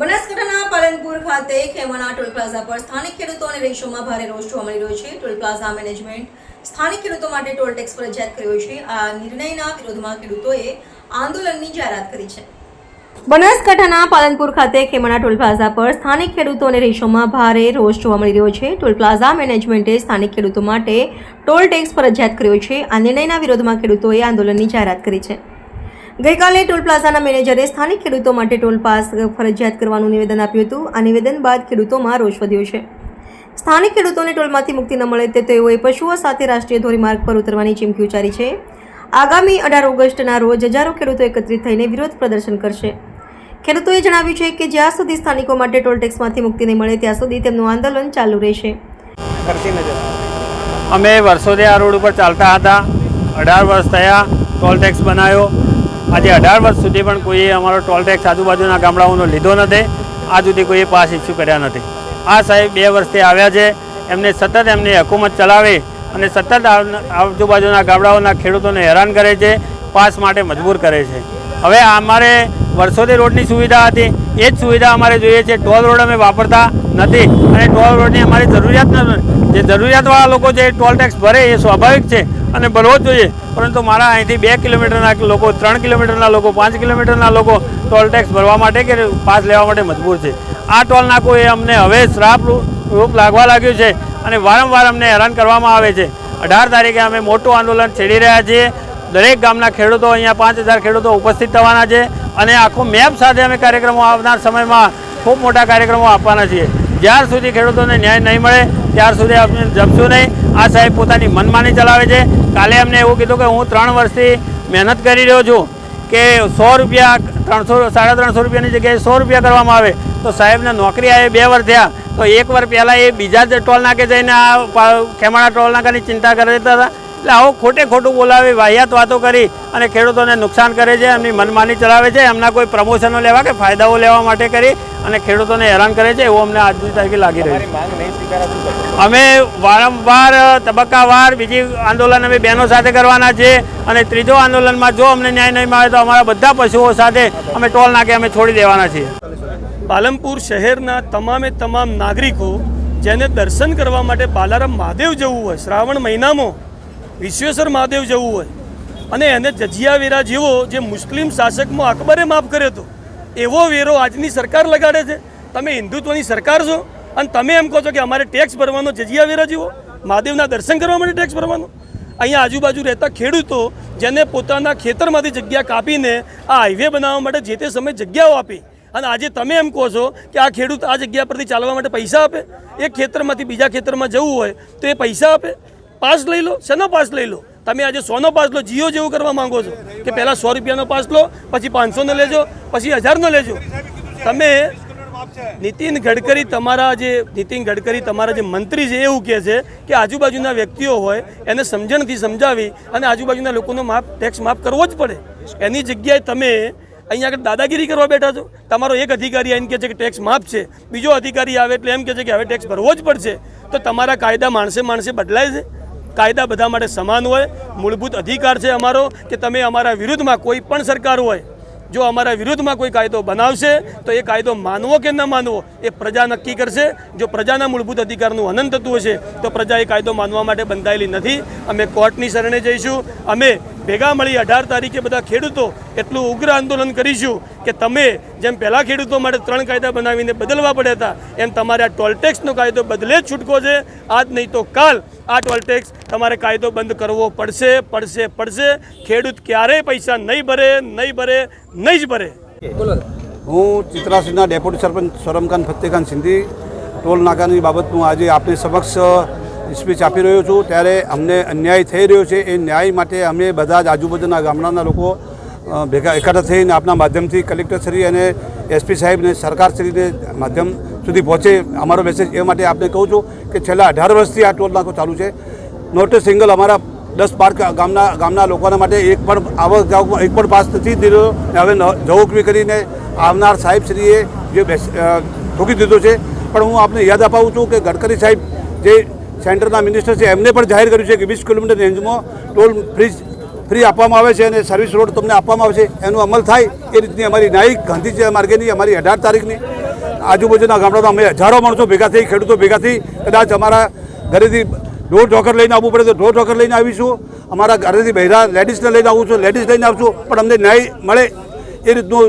બનાસકાંઠાના પાલનપુર ખાતે Khemana toll plaza પર સ્થાનિક ખેડૂતો અને રહીશોમાં ભારે રોષ જોવા મળી રહ્યો છે. ટોલ પ્લાઝા મેનેજમેન્ટ સ્થાનિક ખેડૂતો માટે ટોલ ટેક્સ ફરજિયાત કર્યો છે. આ નિર્ણયના વિરોધમાં ખેડૂતોએ આંદોલનની જાહેરાત કરી છે. બનાસકાંઠાના પાલનપુર ખાતે ખેમણા ટોલ પ્લાઝા પર સ્થાનિક ખેડૂતો અને રેશોમાં ભારે રોષ જોવા મળી રહ્યો છે. ટોલ પ્લાઝા મેનેજમેન્ટે સ્થાનિક ખેડૂતો માટે ટોલ ટેક્સ ફરજિયાત કર્યો છે. આ નિર્ણયના વિરોધમાં ખેડૂતોએ આંદોલનની જાહેરાત કરી છે. ગઈકાલે ટોલ પ્લાઝાના મેનેજરે સ્થાનિક ખેડૂતો માટે ટોલ પાસ ફરજિયાત કરવાનું નિવેદન આપ્યું હતું. આ નિવેદન બાદ ખેડૂતોમાં રોષ વધ્યો છે. સ્થાનિક ખેડૂતોને ટોલમાંથી મુક્તિ ન મળે તે તેઓએ પશુઓ સાથે રાષ્ટ્રીય ધોરીમાર્ગ પર ઉતરવાની ચીમકી ઉચ્ચારી છે. આગામી અઢાર ઓગસ્ટના રોજ હજારો ખેડૂતો એકત્રિત થઈને વિરોધ પ્રદર્શન કરશે. ખેડૂતોએ જણાવ્યું છે કે જ્યાં સુધી સ્થાનિકો માટે ટોલ ટેક્સમાંથી મુક્તિ નહીં મળે ત્યાં સુધી તેમનું આંદોલન ચાલુ રહેશે. અમે વર્ષોથી આ રોડ ઉપર ચાલતા હતા. અઢાર વર્ષ થયા ટોલ ટેક્સ બનાવ્યો આજે અઢાર વર્ષ સુધી પણ કોઈએ અમારો ટોલ ટેક્સ આજુબાજુના ગામડાઓનો લીધો નથી. આજ સુધી કોઈએ પાસ ઇસ્યુ કર્યા નથી. આ સાહેબ બે વર્ષથી આવ્યા છે. એમને સતત એમની હકુમત ચલાવે અને સતત આજુબાજુના ગામડાઓના ખેડૂતોને હેરાન કરે છે, પાસ માટે મજબૂર કરે છે. હવે અમારે વર્ષોથી રોડની સુવિધા હતી. એ જ સુવિધા અમારે જોઈએ છે. ટોલ રોડ અમે વાપરતા નથી અને ટોલ રોડની અમારી જરૂરિયાત નથી જે જરૂરિયાતવાળા લોકો જે ટોલ ટેક્સ ભરે એ સ્વાભાવિક છે. અને ભરવો જ જોઈએ. પરંતુ મારા અહીંથી બે કિલોમીટરના લોકો, ત્રણ કિલોમીટરના લોકો, પાંચ કિલોમીટરના લોકો ટોલ ટેક્સ ભરવા માટે કે પાસ લેવા માટે મજબૂર છે. આ ટોલ નાકો એ અમને હવે શ્રાપ રૂપ લાગવા લાગ્યું છે અને વારંવાર અમને હેરાન કરવામાં આવે છે. અઢાર તારીખે અમે મોટું આંદોલન છેડી રહ્યા છીએ. દરેક ગામના ખેડૂતો અહીંયા પાંચ હજાર ખેડૂતો ઉપસ્થિત થવાના છે અને આખો મેપ સાથે અમે કાર્યક્રમો આવનાર સમયમાં ખૂબ મોટા કાર્યક્રમો આપવાના છીએ. જ્યાર સુધી ખેડૂતોને ન્યાય નહીં મળે, ત્યાર સુધી અમને જમશું નહીં. આ સાહેબ પોતાની મનમાની ચલાવે છે. કાલે અમને એવું કીધું કે હું ત્રણ વર્ષથી મહેનત કરી રહ્યો છું કે સો રૂપિયા, ત્રણસો, સાડા ત્રણસો રૂપિયાની જગ્યાએ સો રૂપિયા કરવામાં આવે. તો સાહેબને નોકરી આવે બે વર્ષ થયા. તો એક વર્ષ પહેલાં એ બીજા જ ટોલ નાકે જઈને આ ખેમાણા ટોલ નાકાની ચિંતા કરતા હતા. એટલે આવું ખોટે ખોટું બોલાવી વાહિયાત વાતો કરી અને ખેડૂતોને નુકસાન કરે છે એમની મનમાની ચલાવે છે એમના કોઈ પ્રમોશનો લેવા કે ફાયદાઓ લેવા માટે કરી અને ખેડૂતોને હેરાન કરે છે એવું અમને આજની તારીખે લાગી રહ્યું? અમે વારંવાર તબક્કાવાર બીજી આંદોલન અમે બહેનો સાથે કરવાના છે અને ત્રીજો આંદોલનમાં જો અમને ન્યાય નહીં મળે તો અમારા બધા પશુઓ સાથે અમે ટોલ નાકે અમે છોડી દેવાના છીએ પાલનપુર શહેરના તમામે તમામ નાગરિકો જેને દર્શન કરવા માટે બાલારામ મહાદેવ જવું હોય શ્રાવણ મહિનામાં વિશ્વેશ્વર મહાદેવ જવું હોય. અને એને જજિયા વેરા જેવો જે મુસ્લિમ શાસકમાં અકબરે માફ કર્યો હતો, એવો વેરો આજની સરકાર લગાડે છે. તમે હિન્દુત્વની સરકાર છો અને તમે એમ કહો છો કે અમારે ટેક્સ ભરવાનો જજિયા વેરા જેવો, મહાદેવના દર્શન કરવા માટે ટેક્સ ભરવાનો? અહીંયા આજુબાજુ રહેતા ખેડૂતો જેને પોતાના ખેતરમાંથી જગ્યા કાપીને આ હાઈવે બનાવવા માટે જે તે સમયે જગ્યાઓ આપી, અને આજે તમે એમ કહો છો કે આ ખેડૂત આ જગ્યા પરથી ચાલવા માટે પૈસા આપે? એક ખેતરમાંથી બીજા ખેતરમાં જવું હોય તો એ પૈસા આપે? પાસ લઈ લો, શેનો પાસ લઈ લો? તમે આજે સોનો પાસ લો, જીઓ જેવું કરવા માંગો છો કે પહેલાં સો રૂપિયાનો પાસ લો, પછી પાંચસોનો લેજો, પછી હજારનો લેજો. તમે નીતિન ગડકરી તમારા જે, નીતિન ગડકરી તમારા જે મંત્રી છે એવું કહે છે કે આજુબાજુના વ્યક્તિઓ હોય, એને સમજણથી સમજાવી અને આજુબાજુના લોકોનો માફ ટેક્સ માફ કરવો જ પડે. એની જગ્યાએ તમે અહીંયા આગળ દાદાગીરી કરવા બેઠા છો. તમારો એક અધિકારી આવીને કહે છે કે ટેક્સ માફ છે. બીજો અધિકારી આવે એટલે એમ કહે છે કે હવે ટેક્સ ભરવો જ પડશે. તો તમારા કાયદા માણસે માણસે બદલાય છે. કાયદા બધા માટે સમાન હોય, મૂળભૂત અધિકાર છે અમારો કે તમે અમારા વિરુદ્ધમાં કોઈ પણ સરકાર હોય, જો અમારા વિરુદ્ધમાં કોઈ કાયદો બનાવશે, તો એ કાયદો માનવો કે ન માનવો, એ પ્રજા નક્કી કરશે. જો પ્રજાના મૂળભૂત અધિકારનું હનન થતું હશે, તો પ્રજા એ કાયદો માનવા માટે બંધાયેલી નથી. અમે કોર્ટની શરણે જઈશું. અમે ભેગા મળી અઢાર તારીખે બધા ખેડૂતો એટલું ઉગ્ર આંદોલન કરીશું કે તમે જેમ પહેલાં ખેડૂતો માટે ત્રણ કાયદા બનાવીને બદલવા પડ્યા હતા એમ તમારે આ ટોલટેક્સનો કાયદો બદલે જ છૂટકો છે. આજ નહીં તો કાલ આ ટોલટેક્સ તમારે કાયદો બંધ કરવો પડશે પડશે પડશે. ખેડૂત ક્યારેય પૈસા નહીં ભરે નહીં ભરે નહીં જ ભરે. હું ચિત્રાસિંહના ડેપ્યુટી સરપંચ સોરમખાન ફતેખાન સિંધી ટોલ નાકાની બાબતનું આજે આપની સમક્ષ સ્પીચ આપી રહ્યો છું. ત્યારે અમને અન્યાય થઈ રહ્યો છે. એ ન્યાય માટે અમે બધા જ આજુબાજુના ગામડાના લોકો ભેગા એકઠા થઈને આપના માધ્યમથી કલેક્ટરશ્રી અને એસપી સાહેબને સરકારશ્રીને માધ્યમ સુધી પહોંચે અમારો મેસેજ એ માટે આપને કહું છું કે છેલ્લા અઢાર વર્ષથી આ ટોલ નાકો ચાલુ છે. નોટ સિંગલ અમારા દસ બાર ગામના ગામના લોકોના માટે એક પણ આવક એક પણ પાસ નથી દીધો હવે જવકવી કરીને આવનાર સાહેબશ્રીએ જે બેસ ઠોકી દીધો છે. પણ હું આપને યાદ અપાવું છું કે ગડકરી સાહેબ જે સેન્ટરના મિનિસ્ટર છે, એમને પણ જાહેર કર્યું છે કે વીસ કિલોમીટર રેન્જમાં ટોલ ફ્રી ફ્રી આપવામાં આવે છે અને સર્વિસ રોડ તમને આપવામાં આવે છે એનો અમલ થાય એ રીતની અમારી નાયક ગાંધીજી માર્ગેની, અમારી અઢાર તારીખની આજુબાજુના ગામડામાં અમે હજારો માણસો ભેગા થઈ, ખેડૂતો ભેગા થઈ, કદાચ અમારા ઘરેથી ઢોર ઢોકર લઈને આવવું પડે તો ઢોર ઢોકર લઈને આવીશું. અમારા ઘરેથી બહેરા લેડીઝને લઈને આવું છું, લેડીઝ લઈને આવશું, પણ અમને ન્યાય મળે એ રીતનું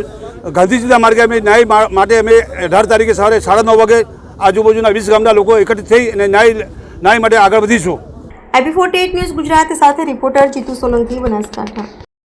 ગાંધીજીના માર્ગે અમે ન્યાય માટે અમે અઢાર તારીખે સવારે સાડા નવ વાગે આજુબાજુના વીસ ગામના લોકો એકત્રિત થઈ અને ન્યાય ન્યાય માટે આગળ વધીશું. આઈપી ફોર્ટી ન્યૂઝ ગુજરાત સાથે રિપોર્ટર જીતુ સોલંકી બનાસકાંઠા.